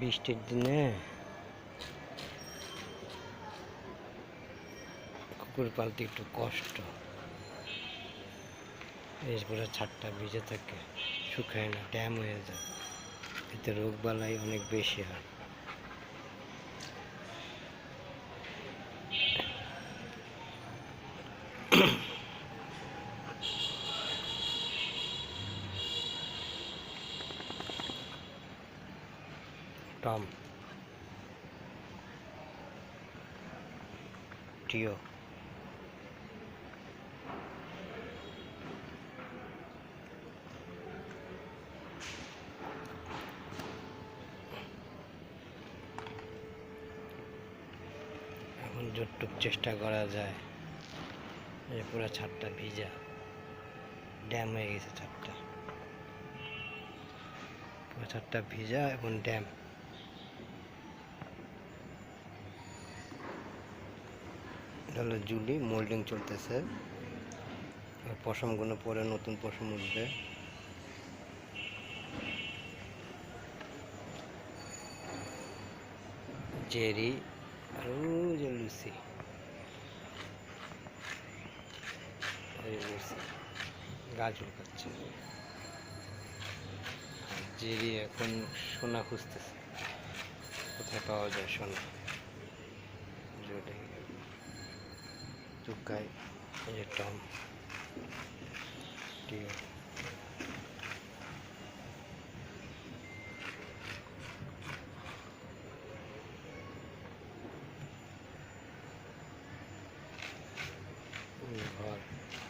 বৃষ্টির দিনে কুকুর পালতে একটু কষ্ট। এরপরে ছাদটা ভিজে থাকে, শুকায় না, ড্যাম হয়ে যায়। এতে রোগ বালাই অনেক বেশি হয়। টম টিও। এখন যতটুক চেষ্টা করা যায়, এই পুরো ছাদটা ভিজা, ড্যাম হয়ে গেছে ছাদটা। পুরো ছাদটা ভিজা, এখন ড্যাম। এটা হলো জুলি মোল্ডিং চলতেছে। পশমগুলো পরে নতুন পশম উঠবে। জেরি আর যে লুসি। গাছ উড়কাচ্ছে আর জেরি এখন সোনা খুঁজতেছে। কোথায় পাওয়া যায় সোনা? cukai guide dia. Oh.